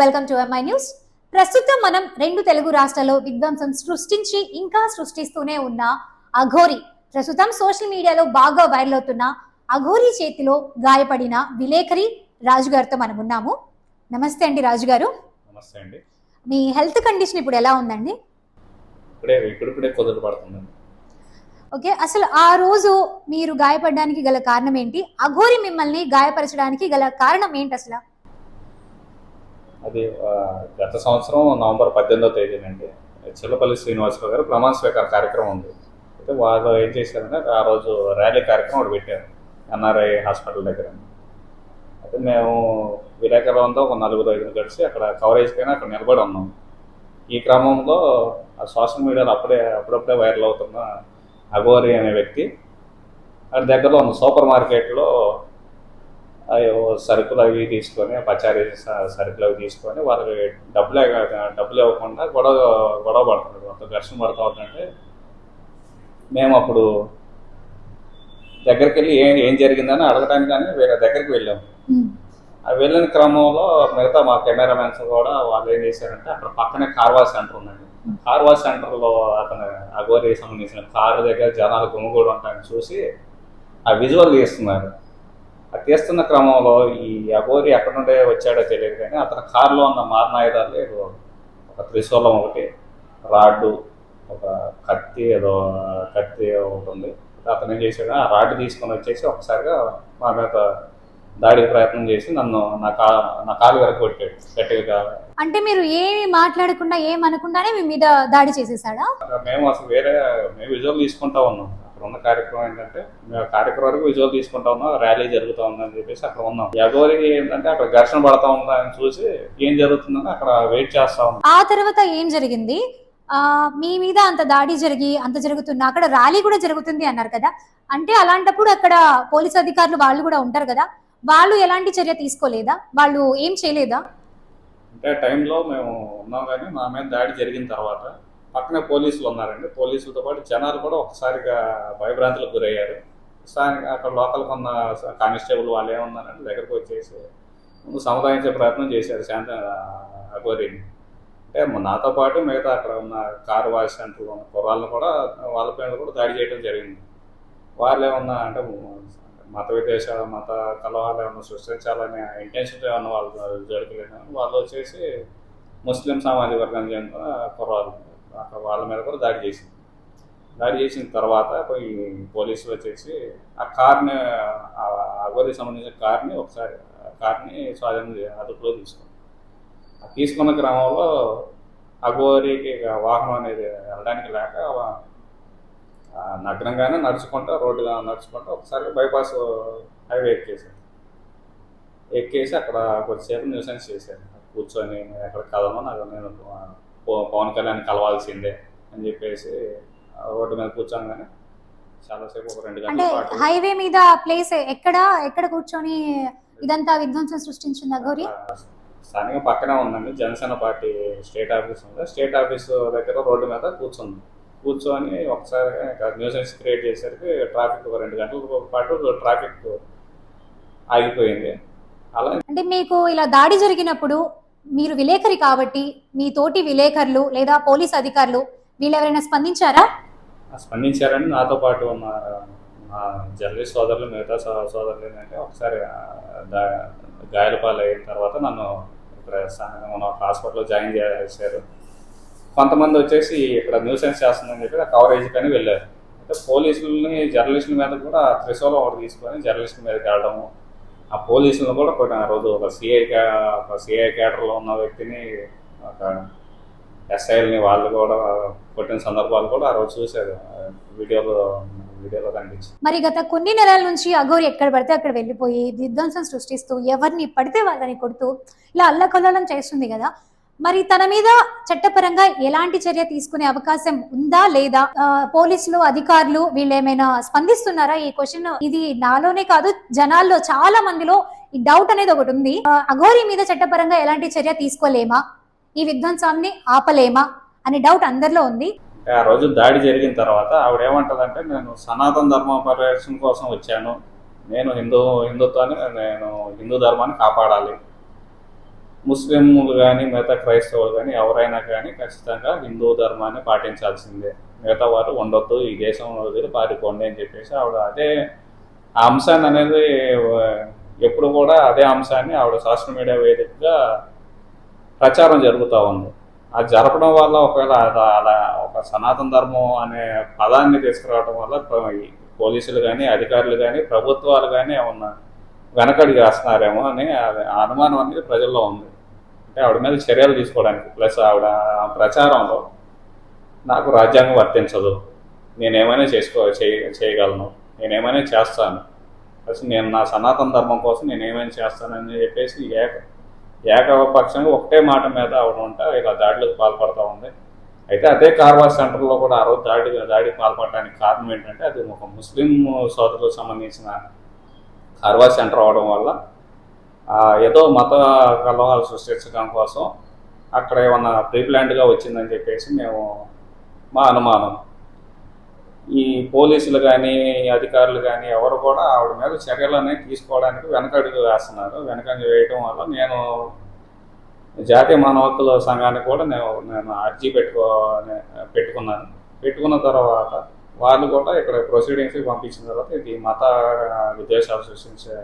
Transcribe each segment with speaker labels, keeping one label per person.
Speaker 1: Welcome to MI news. ప్రస్తుతం మనం రెండు తెలుగు రాష్ట్రాల్లో విధ్వంసం సృష్టించి ఇంకా సృష్టిస్తూనే ఉన్న అఘోరి. ప్రస్తుతం సోషల్ మీడియాలో బాగా వైరల్ అవుతున్న అఘోరి చేతిలో గాయపడిన విలేకరి రాజు గారితో మనం ఉన్నాము. నమస్తే అండి రాజు గారు
Speaker 2: నమస్తే అండి.
Speaker 1: మీ హెల్త్ కండిషన్ ఇప్పుడు ఎలా ఉందండి?
Speaker 2: ఇప్పుడే ఇప్పుడిప్పుడే కుదురు పడుతుందండి.
Speaker 1: ఓకే అసలు ఆ రోజు మీరు గాయపడడానికి గల కారణం ఏంటి? అఘోరి మిమ్మల్ని గాయపరచడానికి గల కారణం ఏంటి అసలు?
Speaker 2: అది గత సంవత్సరం నవంబర్ పద్దెనిమిదో తేదీనండి. చిల్లపల్లి శ్రీనివాసరావు గారు ప్రమాణ స్వీకార కార్యక్రమం ఉంది. అయితే వాళ్ళు ఏం చేశారంటే ఆ రోజు ర్యాలీ కార్యక్రమం ఒకటి పెట్టారు ఎన్ఆర్ఐ హాస్పిటల్ దగ్గర. అయితే మేము విలేకరులంతా ఒక నలుగురు ఐదుగురు కలిసి అక్కడ కవరేజ్ పైన అక్కడ నిలబడి ఉన్నాం. ఈ క్రమంలో ఆ సోషల్ మీడియాలో అప్పుడే అప్పుడప్పుడే వైరల్ అవుతున్న అగోరి అనే వ్యక్తి అక్కడ దగ్గరలో ఉన్న సూపర్ మార్కెట్లో సరుకులు అవి తీసుకొని పచారీ సరుకులు అవి తీసుకొని వాళ్ళకి డబ్బులు డబ్బులు ఇవ్వకుండా గొడవ గొడవ పడుతున్నాడు అంత ఘర్షణ పడుతూ ఉంటుంటే మేము అప్పుడు దగ్గరికి వెళ్ళి ఏం ఏం జరిగిందని అడగడానికి కానీ వేరే దగ్గరికి వెళ్ళాము
Speaker 1: ఉమ్,
Speaker 2: ఆ వెళ్ళిన క్రమంలో మిగతా మా కెమెరామెన్స్ కూడా వాళ్ళు ఏం చేశారంటే అక్కడ పక్కనే కార్ వాష్ సెంటర్ ఉందండి. కార్ వాష్ సెంటర్లో అతను అగోరి సంబంధించిన కారు దగ్గర జనాలు గుమిగూడు ఉంటాయని చూసి ఆ విజువల్ తీస్తున్నారు. తీస్తున్న క్రమంలో ఈ అగోరి ఎక్కడ నుండే వచ్చాడో తెలియదు కానీ అతని కారులో ఉన్న మారణాయుధాలు ఏదో ఒక త్రిశూలం ఒకటి రాడ్డు ఒక కత్తి ఏదో కత్తి ఒకటి ఉంది. అతను ఏం చేశాడు? ఆ రాడ్డు తీసుకొని వచ్చేసి ఒకసారిగా మా మీద దాడికి ప్రయత్నం చేసి నన్ను నా కా నా కాలు వెనక కొట్టాడు. గట్టిగా
Speaker 1: అంటే మీరు ఏమి మాట్లాడకుండా ఏం అనకుండానే మీ మీద దాడి చేసేసాడా?
Speaker 2: మేము అసలు వేరే మేము విజువల్ తీసుకుంటా ఉన్నాం. అక్కడ ఉన్న కార్యక్రమం ఏంటంటే మేము ఆ కార్యక్రమం వరకు విజువల్ తీసుకుంటా ఉన్నాం ర్యాలీ జరుగుతూ ఉందని చెప్పేసి అక్కడ ఉన్నాం. ఎవరి ఏంటంటే అక్కడ ఘర్షణ పడతా ఉందని చూసి ఏం జరుగుతుందని అక్కడ వెయిట్ చేస్తా ఉన్నాం.
Speaker 1: ఆ తర్వాత ఏం జరిగింది? మీ మీద అంత దాడి జరిగి అంత జరుగుతున్నా అక్కడ ర్యాలీ కూడా జరుగుతుంది అన్నారు కదా. అంటే అలాంటప్పుడు అక్కడ పోలీస్ అధికారులు వాళ్ళు కూడా ఉంటారు కదా. వాళ్ళు ఎలాంటి చర్య తీసుకోలేదా? వాళ్ళు ఏం చేయలేదా?
Speaker 2: అంటే టైంలో మేము ఉన్నాం కానీ మా మీద దాడి జరిగిన తర్వాత పక్కనే పోలీసులు ఉన్నారండి. పోలీసులతో పాటు జనాలు కూడా ఒకసారిగా భయభ్రాంతులకు గురయ్యారు. స్థానిక అక్కడ లోకల్ ఉన్న కానిస్టేబుల్ వాళ్ళు ఏమన్నారంటే దగ్గరకు వచ్చేసి ముందు సముదాయించే ప్రయత్నం చేశారు శాంత అగోరిని అంటే నాతో పాటు మిగతా అక్కడ ఉన్న కారు వాష్ సెంటర్లో ఉన్న కుర్రాళ్ళు కూడా వాళ్ళపైన కూడా దాడి చేయడం జరిగింది. వాళ్ళు ఏమన్నా అంటే మత విదేశాల మత కలవాలు ఏమన్నా సృష్టించాలనే ఇంటెన్షన్ ఏమన్నా వాళ్ళు జరగలేదు వాళ్ళు వచ్చేసి ముస్లిం సామాజిక వర్గానికి చెందిన కుర్రాళ్ళు. అక్కడ వాళ్ళ మీద కూడా దాడి చేసింది. దాడి చేసిన తర్వాత పోయి పోలీసులు వచ్చేసి ఆ కార్ని ఆ అగోరికి సంబంధించిన కార్ని ఒకసారి కార్ని స్వాధీనం అదుపులో తీసుకున్నాం ఆ తీసుకున్న క్రమంలో అగోరికి వాహనం అనేది వెళ్ళడానికి లేక నగ్నంగానే నడుచుకుంటా రోడ్డుగా నడుచుకుంటా ఒకసారి బైపాస్ హైవే ఎక్కేసాను ఎక్కేసి అక్కడ కొద్దిసేపు న్యూసెన్స్ చేశాను కూర్చొని ఎక్కడ కదమో నాకు నేను పవన్ కళ్యాణ్ కలవాల్సిందే అని చెప్పేసి రోడ్డు మీద కూర్చోగానే చాలాసేపు ఒక రెండు
Speaker 1: అంటే
Speaker 2: గంటల పాటు.
Speaker 1: హైవే మీద ప్లేస్ ఎక్కడ? ఎక్కడ కూర్చొని ఇదంతా విధ్వంసం సృష్టించింది
Speaker 2: ఆ, స్థానిక పక్కనే ఉందండి జనసేన పార్టీ స్టేట్ ఆఫీస్ ఉంది. స్టేట్ ఆఫీస్ దగ్గర రోడ్డు మీద కూర్చుంది. కూర్చొని ఒకసారి న్యూసెన్స్ క్రియేట్ చేసరికి ట్రాఫిక్ ఒక రెండు గంటల పాటు ట్రాఫిక్ ఆగిపోయింది. అలా
Speaker 1: అంటే మీకు ఇలా దాడి జరిగినప్పుడు మీరు విలేకరి కాబట్టి మీ తోటి విలేకరులు లేదా పోలీస్ అధికారులు వీళ్ళు ఎవరైనా స్పందించారా
Speaker 2: స్పందించారని నాతో పాటు మా మా జర్నలిస్ట్ సోదరులు మిగతా సోదరులు ఏంటంటే ఒకసారి గాయాల పాలైన తర్వాత నన్ను ఇక్కడ మన హాస్పిటల్లో జాయిన్ చేశారు. కొంతమంది వచ్చేసి ఇక్కడ న్యూసెన్స్ చేస్తుందని చెప్పి ఆ కవరేజ్ కానీ వెళ్ళారు. అయితే పోలీసులని జర్నలిస్టుల మీద కూడా త్రిశూలం ఒకటి తీసుకొని జర్నలిస్టుల మీదకి వెళ్ళడము ఆ పోలీసులను కూడా కొట్టిన. ఆ రోజు ఒక సిఐ ఒక సిఐ క్యాడర్లో ఉన్న వ్యక్తిని ఒక ఎస్ఐల్ని వాళ్ళు కూడా కొట్టిన సందర్భాలు కూడా ఆ రోజు చూశారు. వీడియోలో వీడియోలో కనిపించింది.
Speaker 1: మరి గత కొన్ని నెలల నుంచి అఘోరి ఎక్కడ పడితే అక్కడ వెళ్ళిపోయి విధ్వంసం సృష్టిస్తూ ఎవరిని పడితే వాళ్ళని కొడుతూ ఇలా అల్లకల్లోలం చేస్తుంది కదా. మరి తన మీద చట్టపరంగా ఎలాంటి చర్య తీసుకునే అవకాశం ఉందా లేదా? పోలీసులు అధికారులు వీళ్ళు ఏమైనా స్పందిస్తున్నారా? ఈ క్వశ్చన్ ఇది నాలోనే కాదు జనాల్లో చాలా మందిలో ఈ డౌట్ అనేది ఒకటి ఉంది. అఘోరి మీద చట్టపరంగా ఎలాంటి చర్య తీసుకోలేమా? ఈ విధ్వంసాన్ని ఆపలేమా? అనే డౌట్ అందరిలో ఉంది.
Speaker 2: ఆ రోజు దాడి జరిగిన తర్వాత ఆవిడ ఏమంటదంటే నేను సనాతన ధర్మ పరిరక్షణ కోసం వచ్చాను. నేను హిందూ హిందుత్వాన్ని నేను హిందూ ధర్మాన్ని కాపాడాలి. ముస్లింలు కానీ మిగతా క్రైస్తవులు కానీ ఎవరైనా కానీ ఖచ్చితంగా హిందూ ధర్మాన్ని పాటించాల్సిందే. మిగతా వారు ఉండొద్దు ఈ దేశంలో వదిలి పారిపోండి అని చెప్పేసి ఆవిడ అదే ఆ అంశాన్ని అనేది ఎప్పుడు కూడా అదే అంశాన్ని ఆవిడ సోషల్ మీడియా వేదికగా ప్రచారం జరుగుతూ ఉంది. అది జరపడం వల్ల ఒకవేళ అలా అలా ఒక సనాతన ధర్మం అనే పదాన్ని తీసుకురావడం వల్ల ఈ పోలీసులు కానీ అధికారులు కానీ ప్రభుత్వాలు కానీ ఏమన్నా వెనకడి వేస్తున్నారేమో అని అనుమానం అనేది ప్రజల్లో ఉంది. అంటే ఆవిడ మీద చర్యలు తీసుకోవడానికి ప్లస్ ఆవిడ ప్రచారంలో నాకు రాజ్యాంగం వర్తించదు. నేనేమైనా చేసుకో చేయ- చేయగలను. నేనేమైనా చేస్తాను. ప్లస్ నేను నా సనాతన ధర్మం కోసం నేను ఏమైనా చేస్తానని చెప్పేసి ఏక ఏకపక్షంగా ఒకటే మాట మీద ఆవిడ ఉంటా ఇలా దాడులకు పాల్పడతా ఉంది. అయితే అదే కార్వాస్ సెంటర్లో కూడా ఆ రోజు దాడి దాడికి పాల్పడడానికి కారణం ఏంటంటే అది ఒక ముస్లిం సోదరులకు సంబంధించిన కార్వాస్ సెంటర్ అవడం వల్ల ఏదో మత కలహాలు సృష్టించడం కోసం అక్కడ ఏమన్నా ప్రీప్లాంట్గా వచ్చిందని చెప్పేసి మేము మా అనుమానం. ఈ పోలీసులు కానీ అధికారులు కానీ ఎవరు కూడా ఆవిడ మీద చర్యలు అనేవి తీసుకోవడానికి వెనకడుగు వేస్తున్నారు. వెనకడుగు వేయటం వల్ల నేను జాతీయ మానవ సంఘానికి కూడా నేను నేను అర్జీ పెట్టుకో పెట్టుకున్నాను. పెట్టుకున్న తర్వాత వాళ్ళు కూడా ఇక్కడ ప్రొసీడింగ్స్కి పంపించిన తర్వాత ఇది మత విద్వేషాలు సృష్టించే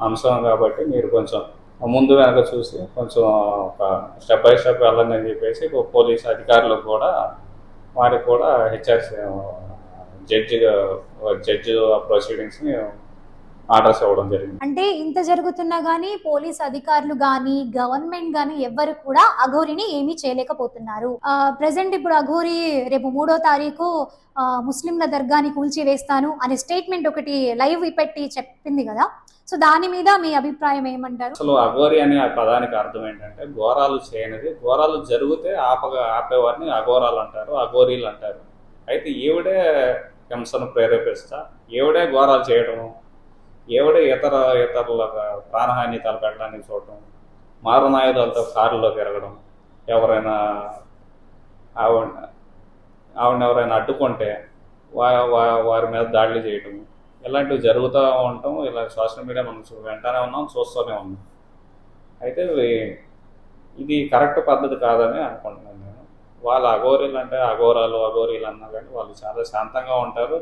Speaker 2: అంశం కాబట్టి మీరు కొంచెం ముందు వెనక చూసి కొంచెం ఒక స్టెప్ బై స్టెప్ వెళ్ళండి అని చెప్పేసి పోలీస్ అధికారులకు కూడా వారికి కూడా హెచ్ఆర్సీ జడ్జి జడ్జి ప్రొసీడింగ్స్ని ఆర్డర్స్ ఇవ్వడం జరిగింది.
Speaker 1: అంటే ఇంత జరుగుతున్నా గానీ పోలీస్ అధికారులు గాని గవర్నమెంట్ గాని ఎవ్వరు కూడా అఘోరిని ఏమీ చేయలేకపోతున్నారు. ప్రజెంట్ ఇప్పుడు అఘోరి రేపు మూడో తారీఖు ముస్లింల దర్గాని కూల్చివేస్తాను అనే స్టేట్మెంట్ ఒకటి లైవ్ పెట్టి చెప్పింది కదా. సో దాని మీద మీ అభిప్రాయం ఏమంటారు?
Speaker 2: అసలు అఘోరి అనే ఆ పదానికి అర్థం ఏంటంటే ఘోరాలు చేయనిది. ఘోరాలు జరిగితే ఆపగా ఆపేవారిని అఘోరాలు అంటారు అఘోరీలు అంటారు. అయితే ఈవిడే హింసను ప్రేరేపిస్తా ఈవిడే ఘోరాలు చేయడము ఈవిడే ఇతర ఇతరుల ప్రాణహాని తలపెట్టడానికి చూడటం మారునాయుధాలతో కారులో తిరగడం ఎవరైనా ఆవిడ ఆవిడని ఎవరైనా అడ్డుకుంటే వా వారి మీద దాడులు చేయటం ఇలాంటివి జరుగుతూ ఉంటాం ఇలా సోషల్ మీడియా మనం వెంటనే ఉన్నాం చూస్తూనే ఉన్నాం. అయితే ఇది కరెక్ట్ పద్ధతి కాదని అనుకుంటున్నాను నేను. వాళ్ళ అఘోరీలు అంటే అఘోరాలు అఘోరీలు అన్నా కానీ వాళ్ళు చాలా శాంతంగా ఉంటారు.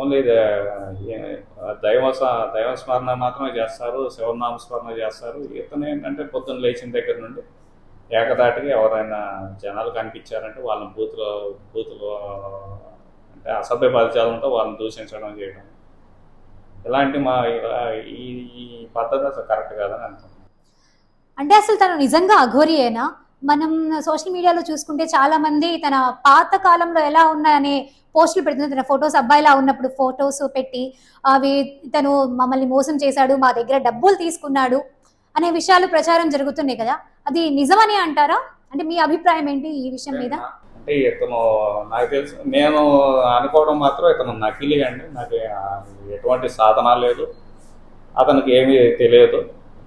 Speaker 2: ఓన్లీ దైవ దైవ స్మరణ మాత్రమే చేస్తారు శివనామ స్మరణ చేస్తారు. ఇతను ఏంటంటే పొద్దున్న లేచిన దగ్గర నుండి ఏకదాటిగా ఎవరైనా జనాలు కనిపించారంటే వాళ్ళని బూతులో బూతులో అంటే అసభ్య పదజాలంతో వాళ్ళని దూషించడం చేయడం. ఇలాంటి మా ఇలా ఈ ఈ పద్ధతి అసలు కరెక్ట్ కాదని అనుకుంటున్నాను.
Speaker 1: అంటే అసలు తను నిజంగా అఘోరియేనా మనం సోషల్ మీడియాలో చూసుకుంటే చాలా మంది తన పాత కాలంలో ఎలా ఉన్నాయనే పోస్టులు పెడుతుంది తన ఫొటోస్ అబ్బాయిలా ఉన్నప్పుడు ఫొటోస్ పెట్టి అవి తను మమ్మల్ని మోసం చేశాడు మా దగ్గర డబ్బులు తీసుకున్నాడు అనే విషయాలు ప్రచారం జరుగుతున్నాయి కదా. అది నిజమని అంటారా? అంటే మీ అభిప్రాయం ఏంటి ఈ విషయం మీద?
Speaker 2: అంటే ఇతను నాకు తెలుసు నేను అనుకోవడం మాత్రం ఇతను నకిలీ అండి. నాకు ఎటువంటి సాధన లేదు. అతనికి ఏమీ తెలియదు.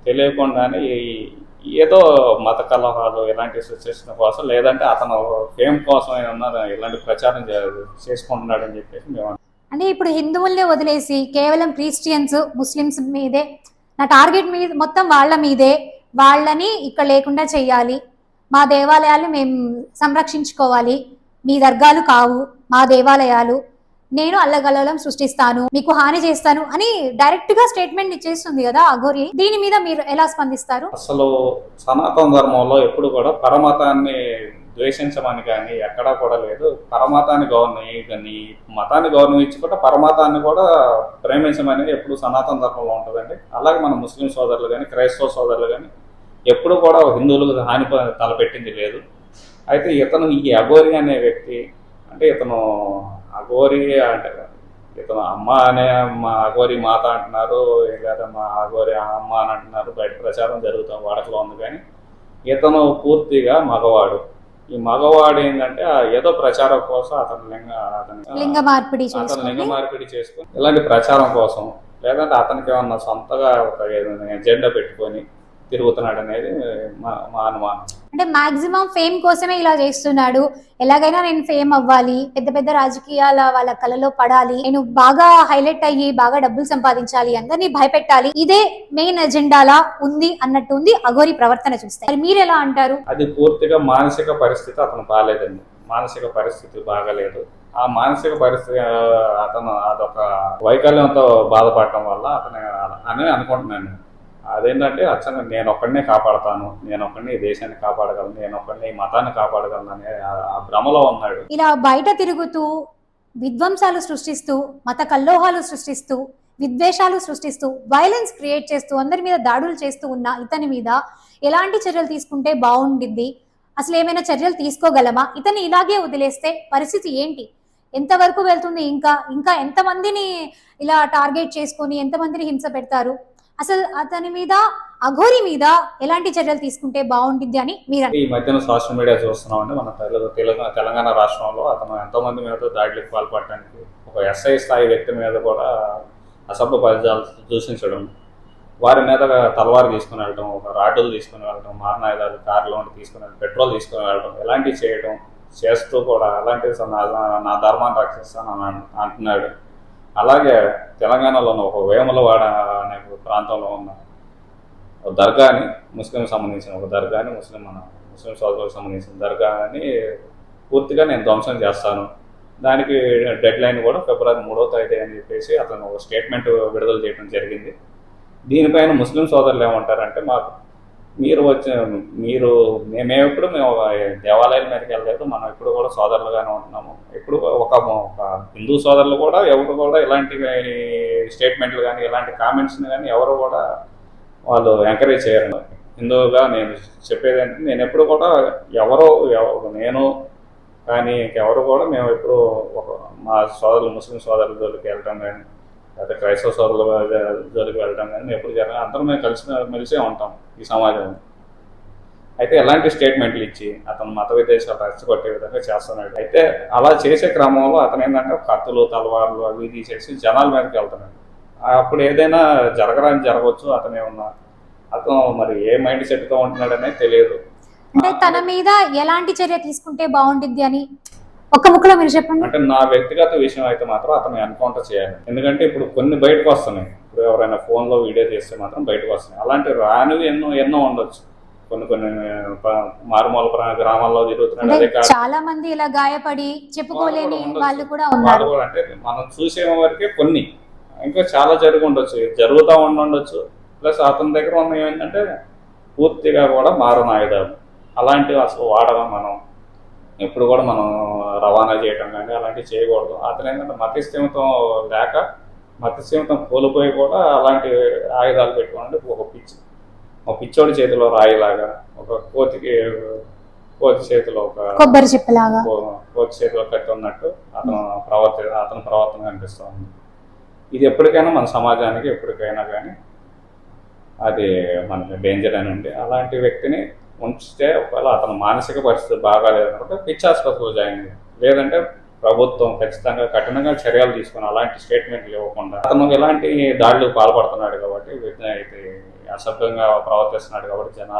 Speaker 2: తెలియకుండానే ఏదో మత కలహాలు ఇలాంటి సిచ్యువేషన్ కోసం లేదంటే అతను ఫేమ్ కోసం ఏమన్నా ఇలాంటి ప్రచారం చే- చేసుకుంటున్నాడని చెప్పేసి మేము
Speaker 1: అంటే ఇప్పుడు హిందువుల్నే వదిలేసి కేవలం క్రిస్టియన్స్ ముస్లిమ్స్ మీదే నా టార్గెట్ మీద మొత్తం వాళ్ళ మీదే వాళ్ళని ఇక్కడ లేకుండా చేయాలి. మా దేవాలయాలు మేము సంరక్షించుకోవాలి. మీ దర్గాలు కావు మా దేవాలయాలు నేను అల్లగల్లలం సృష్టిస్తాను మీకు హాని చేస్తాను అని డైరెక్ట్గా స్టేట్మెంట్ ఇచ్చేస్తుంది కదా అఘోరి. దీని మీద మీరు ఎలా స్పందిస్తారు?
Speaker 2: అసలు సనాతన ధర్మంలో ఎప్పుడు కూడా పరమతాన్ని ద్వేషించమని కానీ ఎక్కడా కూడా లేదు. పరమతాన్ని గౌరవం కానీ మతాన్ని కూడా పరమతాన్ని కూడా ప్రేమించమని ఎప్పుడు సనాతన ధర్మంలో ఉంటుందండి. అలాగే మన ముస్లిం సోదరులు కానీ క్రైస్తవ సోదరులు కానీ ఎప్పుడు కూడా హిందువులకు హాని తలపెట్టింది లేదు. అయితే ఇతను ఈ అఘోరి అనే వ్యక్తి అంటే ఇతను అఘోరి అంటే ఇతను అమ్మ అనే మా అఘోరి మాత అంటున్నారు లేదా మా అఘోరి అమ్మ అని అంటున్నారు. బయట ప్రచారం జరుగుతాం వాడకలో ఉంది కానీ ఇతను పూర్తిగా మగవాడు. ఈ మగవాడు ఏంటంటే ఆ ఏదో ప్రచారం కోసం అతను లింగ అతని
Speaker 1: లింగ మార్పిడి
Speaker 2: అతను లింగ మార్పిడి చేసుకొని ఇలాంటి ప్రచారం కోసం లేదంటే అతనికి ఏమన్నా సొంతగా ఒక ఏదైనా ఎజెండా పెట్టుకొని తిరుగుతున్నాడు అనేది మా మా అనుమానం.
Speaker 1: అంటే మాక్సిమం ఫేమ్ కోసమే ఇలా చేస్తున్నాడు. ఎలాగైనా నేను ఫేమ్ అవ్వాలి. పెద్ద పెద్ద రాజకీయాల వాళ్ళ కళలో పడాలి. నేను బాగా హైలైట్ అయ్యి బాగా డబ్బులు సంపాదించాలి. అందరినీ భయపెట్టాలి. ఇదే మెయిన్ ఎజెండాలా ఉంది అన్నట్టు ఉంది అఘోరి ప్రవర్తన చూస్తే. మరి ఎలా అంటారు?
Speaker 2: అది పూర్తిగా మానసిక పరిస్థితి అతను బాగాలేదండి. మానసిక పరిస్థితి బాగాలేదు. ఆ మానసిక పరిస్థితి అతను అదొక వైకల్యంతో బాధపడటం వల్ల అతను అని అనుకుంటున్నాను అదేంటంటే అచ్చంగా నేను ఒక్కడనే కాపాడతాను. నేను ఒక్కడిని ఈ దేశాన్ని కాపాడగలను. నేను ఒక్కడిని ఈ మతాన్ని కాపాడగలను అనే ఆ- భ్రమలో ఉన్నాడు.
Speaker 1: ఇలా బయట తిరుగుతూ విధ్వంసాలు సృష్టిస్తూ మత కల్లోహాలు సృష్టిస్తూ విద్వేషాలు సృష్టిస్తూ వైలెన్స్ క్రియేట్ చేస్తూ అందరి మీద దాడులు చేస్తూ ఉన్న ఇతని మీద ఎలాంటి చర్యలు తీసుకుంటే బాగుండిద్ది? అసలు ఏమైనా చర్యలు తీసుకోగలమా? ఇతని ఇలాగే వదిలేస్తే పరిస్థితి ఏంటి? ఎంతవరకు వెళ్తుంది? ఇంకా ఇంకా ఎంతమందిని ఇలా టార్గెట్ చేసుకొని ఎంతమందిని హింస పెడతారు? అసలు అతని మీద అఘోరి మీద ఎలాంటి చర్యలు తీసుకుంటే బాగుంటుంది అని మీరు
Speaker 2: ఈ మధ్యన సోషల్ మీడియా చూస్తున్నామండి. మన తెలుగు తెలంగాణ తెలంగాణ రాష్ట్రంలో అతను ఎంతో మంది మీద దాడులకు పాల్పడటానికి ఒక ఎస్ఐ స్థాయి వ్యక్తి మీద కూడా అసభ్య పదాలు దూషించడం వారి మీద తలవారు తీసుకుని వెళ్ళడం ఒక రాడ్డులు తీసుకుని వెళ్ళడం మారణాయుధాలు కార్లో తీసుకుని వెళ్ళడం పెట్రోల్ తీసుకుని వెళ్ళడం ఇలాంటివి చేయడం చేస్తూ కూడా అలాంటి నా- ధర్మాన్ని రక్షిస్తాను అని అంటున్నాడు అలాగే తెలంగాణలోని ఒక వేములవాడ అనే ప్రాంతంలో ఉన్న ఒక దర్గాని ముస్లిం సంబంధించిన ఒక దర్గాని ముస్లిం మన ముస్లిం సోదరులకు సంబంధించిన దర్గాని పూర్తిగా నేను ధ్వంసం చేస్తాను. దానికి డెడ్ లైన్ కూడా ఫిబ్రవరి మూడో తేదీ అని చెప్పేసి అతను ఒక స్టేట్మెంట్ విడుదల చేయడం జరిగింది. దీనిపైన ముస్లిం సోదరులు ఏమంటారంటే మాకు మీరు వచ్చే మీరు మేమెప్పుడు మేము ఒక దేవాలయాల మీదకి వెళ్ళలేదు. మనం ఇప్పుడు కూడా సోదరులుగానే ఉంటున్నాము. ఇప్పుడు ఒక ఒక హిందూ సోదరులు కూడా ఎవరు కూడా ఇలాంటి స్టేట్మెంట్లు కానీ ఇలాంటి కామెంట్స్ని కానీ ఎవరు కూడా వాళ్ళు ఎంకరేజ్ చేయరు. హిందువుగా నేను చెప్పేది ఏంటంటే నేను ఎప్పుడు కూడా ఎవరో నేను కానీ ఇంకెవరు కూడా మేము ఎప్పుడు ఒక మా సోదరులు ముస్లిం సోదరులకి జోలికి వెళ్ళడం కానీ లేదా క్రైస్తవ సోదరుల జోలికి వెళ్ళడం కానీ ఎప్పుడు జరగదు అందరం మేము కలిసి మెలిసే ఉంటాం ఈ సమాజంలో అయితే ఎలాంటి స్టేట్మెంట్లు ఇచ్చి అతను మత విదేశాలు రెచ్చగొట్టే విధంగా చేస్తున్నాడు. అయితే అలా చేసే క్రమంలో అతను ఏంటంటే కత్తులు తలవార్లు అవి తీసేసి జనాల మీదకి వెళ్తున్నాడు. అప్పుడు ఏదైనా జరగరాని జరగవచ్చు అతను ఏమన్నా అతను మరి ఏ మైండ్ సెట్తో ఉంటున్నాడు అనేది తెలియదు.
Speaker 1: అంటే తన మీద ఎలాంటి చర్య తీసుకుంటే బాగుండిద్ది అని ఒక్క ముక్కలో మీరు చెప్పండి.
Speaker 2: అంటే నా వ్యక్తిగత విషయం అయితే మాత్రం అతను ఎన్కౌంటర్ చేయాలి. ఎందుకంటే ఇప్పుడు కొన్ని బయటకు వస్తున్నాయి. ఇప్పుడు ఎవరైనా ఫోన్లో వీడియో చేస్తే మాత్రం బయటకు వస్తున్నాయి. అలాంటి రానివి ఎన్నో ఎన్నో ఉండొచ్చు. కొన్ని కొన్ని మారుమూల గ్రామాల్లో కాదు.
Speaker 1: చాలా మంది ఇలా గాయపడి చెప్పుకోలేని. వాళ్ళు కూడా ఉన్నారు.
Speaker 2: అంటే మనం చూసే వరకే కొన్ని. ఇంకా చాలా జరిగి ఉండొచ్చు. జరుగుతూ ఉండొచ్చు. ప్లస్ అతని దగ్గర ఉన్న ఏంటంటే పూర్తిగా కూడా మారణ ఆయుధాలు అలాంటివి అసలు వాడడం మనం ఎప్పుడు కూడా మనం రవాణా చేయటం కానీ అలాంటివి చేయకూడదు. అతను ఏంటంటే మతిస్థిమితం లేక మతిస్థిమితం కోల్పోయి కూడా అలాంటి ఆయుధాలు పెట్టుకోవాలంటే ఒక పిచ్చి ఒక పిచ్చోడి చేతిలో రాయిలాగా ఒక కోతికి కోతి చేతిలో ఒక
Speaker 1: కొబ్బరి చెప్పలాగా.
Speaker 2: కో- కోచ్ చేతిలో కట్టి ఉన్నట్టు అతను ప్రవర్తి అతని ప్రవర్తన కనిపిస్తుంది ఇది ఎప్పటికైనా మన సమాజానికి ఎప్పటికైనా కానీ అది మనకి డేంజర్ అని ఉంది. అలాంటి వ్యక్తిని ఉంచితే ఒకవేళ అతను మానసిక పరిస్థితి బాగాలేదనుకుంటే పిచ్చి ఆసుపత్రిలో జాయిన్ లేదంటే ప్రభుత్వం ఖచ్చితంగా కఠినంగా చర్యలు తీసుకుని అలాంటి స్టేట్మెంట్లు ఇవ్వకుండా అతను ఇలాంటి దాడులు పాల్పడుతున్నాడు కాబట్టి వీటిని అయితే అసభ్యంగా ప్రవర్తిస్తున్నాడు కాబట్టి జన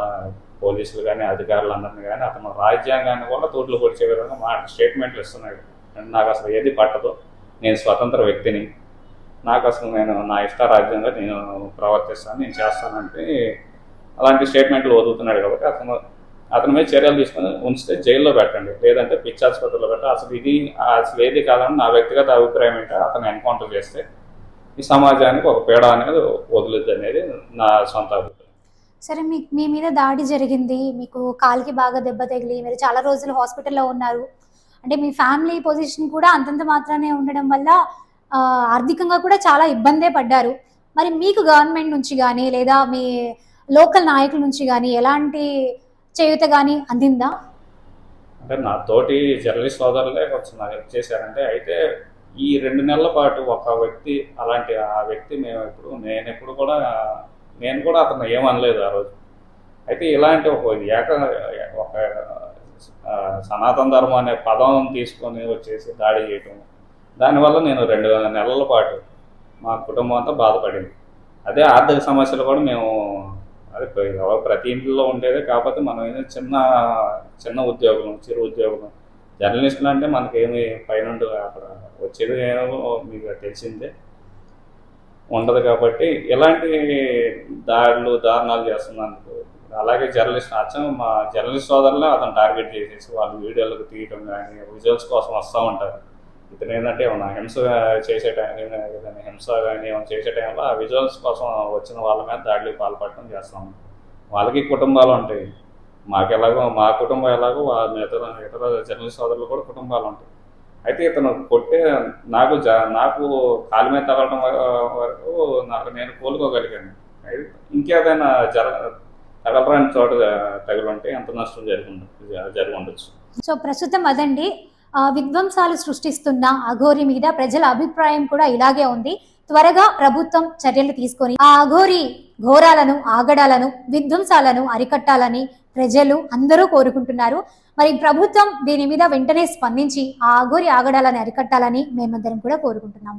Speaker 2: పోలీసులు కానీ అధికారులు అందరినీ కానీ అతను రాజ్యాంగాన్ని కూడా తోట్లు పొడిచే విధంగా మా స్టేట్మెంట్లు ఇస్తున్నాడు. నాకు అసలు ఏది పట్టదు. నేను స్వతంత్ర వ్యక్తిని. నాకు అసలు నేను నా ఇష్ట రాజ్యంగా నేను ప్రవర్తిస్తాను నేను చేస్తానంటే అలాంటి స్టేట్మెంట్లు వదులుతున్నాడు కాబట్టి అతను అతని మీద చర్యలు తీసుకొని ఉంచితే జైల్లో పెట్టండి. లేదంటే పిచ్చి ఆసుపత్రిలో పెట్టండి అసలు ఇది అసలు ఏది కాదని నా వ్యక్తిగత అభిప్రాయం ఏంటో అతను ఎన్కౌంటర్ చేస్తే ఈ సమాజానికి ఒక పీడ అనేది వదులుద్ది అనేది నా సొంత అభిప్రాయం.
Speaker 1: సరే మీ మీ మీద దాడి జరిగింది మీకు కాలికి బాగా దెబ్బ తగిలి మీరు చాలా రోజులు హాస్పిటల్లో ఉన్నారు. అంటే మీ ఫ్యామిలీ పొజిషన్ కూడా అంతంత మాత్రానే ఉండడం వల్ల ఆర్థికంగా కూడా చాలా ఇబ్బందే పడ్డారు. మరి మీకు గవర్నమెంట్ నుంచి కానీ లేదా మీ లోకల్ నాయకుల నుంచి కానీ ఎలాంటి చేయుత కానీ అందిందా?
Speaker 2: అంటే నా తోటి జర్నలిస్ట్ సోదరులే కొంచెం నాకు హెల్ప్ చేశారంటే అయితే ఈ రెండు నెలల పాటు ఒక వ్యక్తి అలాంటి ఆ వ్యక్తి మేము ఎప్పుడు నేను ఎప్పుడు కూడా నేను కూడా అతను ఏమనలేదు ఆ రోజు. అయితే ఇలాంటి ఒక ఏక ఒక సనాతన ధర్మం అనే పదం తీసుకొని వచ్చేసి దాడి చేయటం దానివల్ల నేను రెండు నెలల పాటు మా కుటుంబం అంతా బాధపడింది. అదే ఆర్థిక సమస్యలు కూడా మేము అది ప్రతి ఇంట్లో ఉండేదే కాకపోతే మనం ఏదో చిన్న చిన్న ఉద్యోగం చిరు ఉద్యోగం. జర్నలిస్టులు అంటే మనకేమి పైన అక్కడ వచ్చేది ఏమో మీకు తెలిసిందే. ఉండదు కాబట్టి ఇలాంటి దాడులు దారుణాలు చేస్తున్నందుకు. అలాగే జర్నలిస్ట్ అచ్చం మా జర్నలిస్ట్ సోదరులే అతను టార్గెట్ చేసేసి వాళ్ళు వీడియోలకు తీయటం కానీ విజువల్స్ కోసం వస్తూ ఉంటారు. ఇతను ఏంటంటే ఏమన్నా హింస చేసే టైం హింస కానీ ఏమైనా చేసే టైంలో ఆ విజువల్స్ కోసం వచ్చిన వాళ్ళ మీద దాడులకు పాల్పడటం చేస్తాం. వాళ్ళకి కుటుంబాలు ఉంటాయి. మాకు ఎలాగో మా కుటుంబం ఎలాగో వాళ్ళ ఇతర ఇతర జర్నలిస్ట్ సోదరులు కూడా కుటుంబాలు ఉంటాయి. అయితే ఇతను కొట్టే నాకు జ నాకు కాలు మీద తగలటం వరకు నాకు నేను కోలుకోగలిగాను. అయితే ఇంకేదైనా జర తగలరాని చోట తగిలి ఉంటే ఎంత నష్టం జరిగి జరిగి ఉండొచ్చు
Speaker 1: సో ప్రస్తుతం అదండి. విధ్వంసాలు సృష్టిస్తున్న అఘోరి మీద ప్రజల అభిప్రాయం కూడా ఇలాగే ఉంది. త్వరగా ప్రభుత్వం చర్యలు తీసుకొని ఆ అఘోరి ఘోరాలను ఆగడాలను విధ్వంసాలను అరికట్టాలని ప్రజలు అందరూ కోరుకుంటున్నారు. మరి ప్రభుత్వం దీని మీద వెంటనే స్పందించి ఆ అఘోరి ఆగడాలను అరికట్టాలని మేమందరం కూడా కోరుకుంటున్నాము.